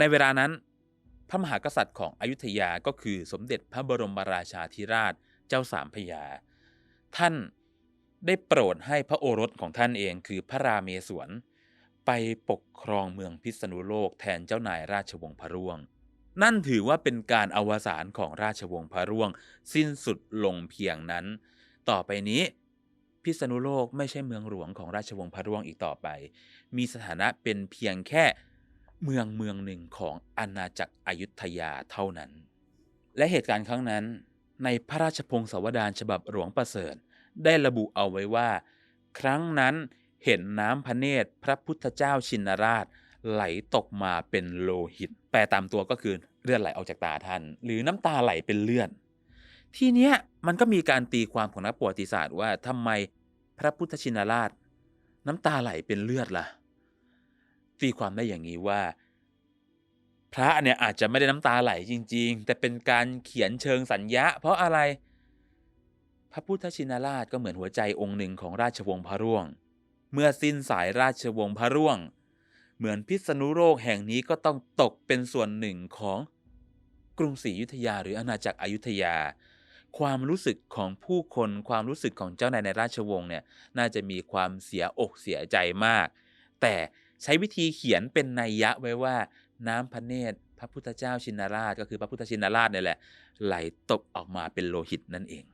ในเวลานั้น พระมหากษัตริย์ของอยุธยาก็คือสมเด็จพระบรมราชาธิราชเจ้าสามพยา ท่านได้โปรดให้พระโอรสของท่านเองคือพระราเมศวรไปปกครองเมืองพิษณุโลกแทนเจ้านายราชวงศ์พระร่วง นั่นถือว่าเป็นการอวสานของราชวงศ์พระร่วง สิ้นสุดลงเพียงนั้น ต่อไปนี้พิษณุโลกไม่ใช่เมืองหลวงของราชวงศ์พระร่วงอีกต่อไป มีสถานะเป็นเพียงแค่ เมืองเมืองหนึ่งของอาณาจักรอยุธยาเท่านั้น และเหตุการณ์ครั้งนั้น ในพระราชพงศาวดารฉบับหลวงประเสริฐได้ระบุเอาไว้ว่า ครั้งนั้นเห็นน้ำพระเนตรพระพุทธเจ้าชินราชไหลตกมาเป็นโลหิต แปลตามตัวก็คือเลือดไหลออกจากตาท่าน หรือน้ำตาไหลเป็นเลือดทีเนี้ยมันก็มีการตีความของนักประวัติศาสตร์ว่าทำไมพระพุทธชินราช น้ำตาไหลเป็นเลือดล่ะ ตีความได้อย่างนี้ว่า พระเนี่ยอาจจะไม่ได้น้ำตาไหลจริง ๆ แต่เป็นการเขียนเชิงสัญญาเพราะอะไร พระพุทธชินราชก็เหมือนหัวใจองค์หนึ่งของราชวงศ์พระร่วง เมื่อสิ้นสายราชวงศ์พระร่วง เหมือนพิษณุโลกแห่งนี้ก็ต้องตกเป็นส่วนหนึ่งของกรุงศรีอยุธยาหรืออาณาจักรอยุธยา ความรู้สึกของผู้คนความรู้สึกของเจ้านายในราชวงศ์เนี่ยน่าจะมีความเสียอกเสียใจมาก แต่ ใช้วิธีเขียนเป็นนัยยะไว้ว่าน้ำพระเนตรพระพุทธเจ้าชินราชก็คือพระพุทธชินราชเนี่ยแหละ ไหลตกออกมาเป็นโลหิตนั่นเอง